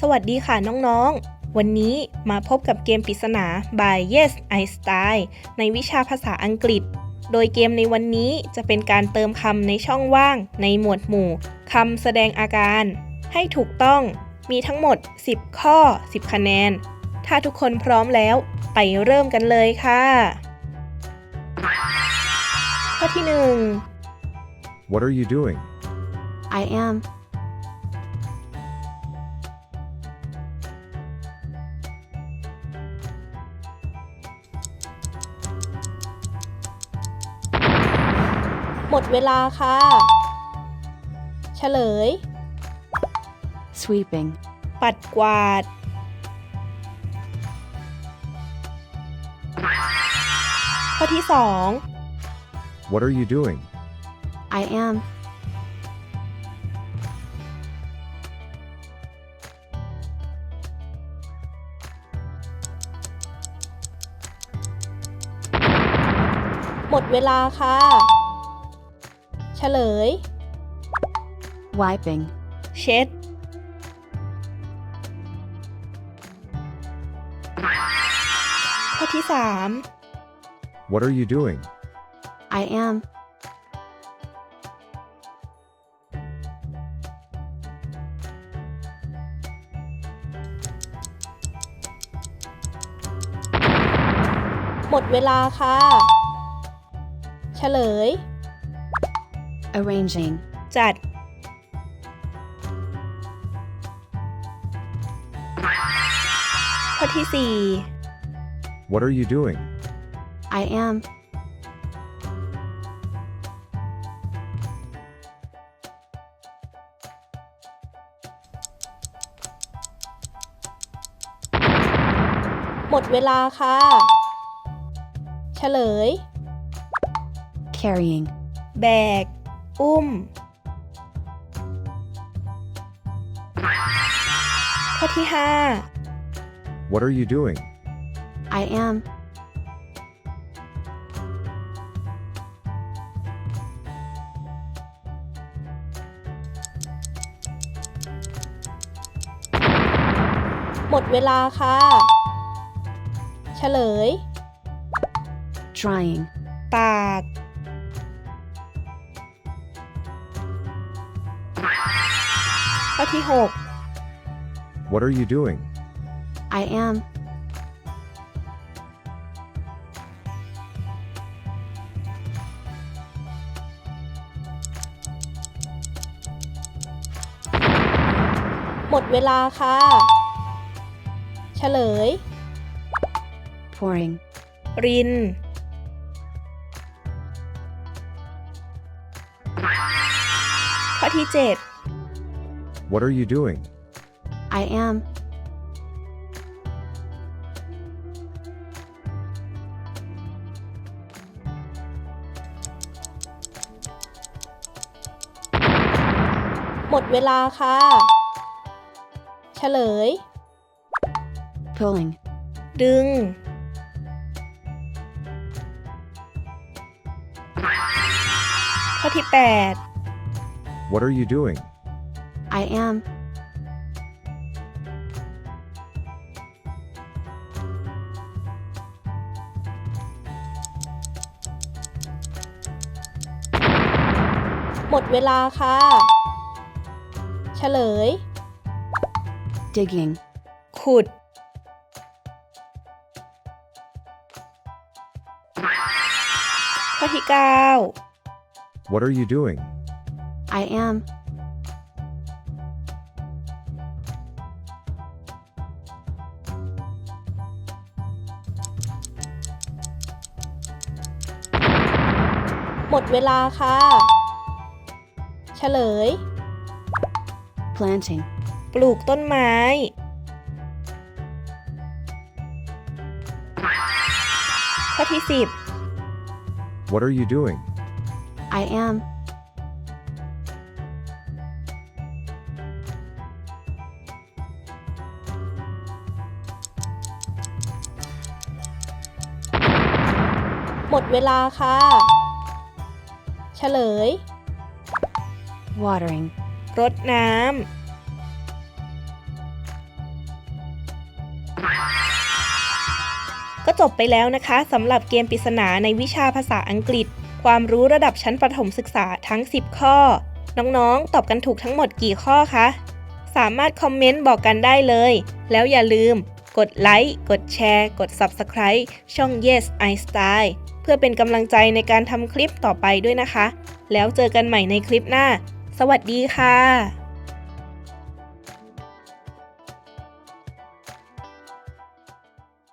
สวัสดีค่ะน้องๆ วันนี้มาพบกับเกมปริศนา by Yes I Style ในวิชาภาษาอังกฤษ โดยเกมในวันนี้จะเป็นการเติมคำในช่องว่างในหมวดหมู่คำแสดงอาการ ให้ถูกต้องมีทั้งหมด 10 ข้อ 10 คะแนน ถ้าทุกคนพร้อมแล้วไปเริ่มกันเลยค่ะ ข้อที่ What are you doing? I am. หมดเวลาค่ะ เฉลย Sweeping. ปัดกวาด ข้อที่ What are you doing? I am. 2หมดเวลาค่ะเฉ ลย Wiping. เช็ด ข้อที่ What are you doing? I am. 3 หมดเวลาค่ะ เฉลย Arranging. จัด ข้อที่ What are you doing? I am. 4หมดเวลาค่ะ เฉลย Carrying. แบก อุ้มข้อที่ What are you doing? I am. 5 หมดเวลาค่ะ เฉลย Trying. ตาก ข้อที่ What are you doing? I am. 6หมดเวลาค่ะ เฉลย Pouring. ริน ข้อที่ What are you doing? I am. 7หมดเวลาค่ะ เฉลย Pulling. ดึง ข้อที่ What are you doing? I am. 8หมดเวลาค่ะ เฉลย Digging. ขุด ข้อที่ What are you doing? I am. หมดเวลาค่ะ เฉลย Planting. ปลูกต้นไม้ ข้อที่ What are you doing? I am. 10 หมดเวลาค่ะ เฉลย Watering. รดน้ำ ก็จบไปแล้วนะคะสำหรับเกมปริศนาในวิชาภาษาอังกฤษ ความรู้ระดับชั้นประถมศึกษาทั้ง 10 ข้อ น้องๆ ตอบกันถูกทั้งหมดกี่ข้อคะ สามารถคอมเมนต์บอกกันได้เลย แล้วอย่าลืม กดไลค์ กดแชร์ กด Subscribe ช่อง Yes I Style เพื่อเป็นกำลังใจในการทำคลิปต่อไปด้วยนะคะ แล้วเจอกันใหม่ในคลิปหน้า สวัสดีค่ะ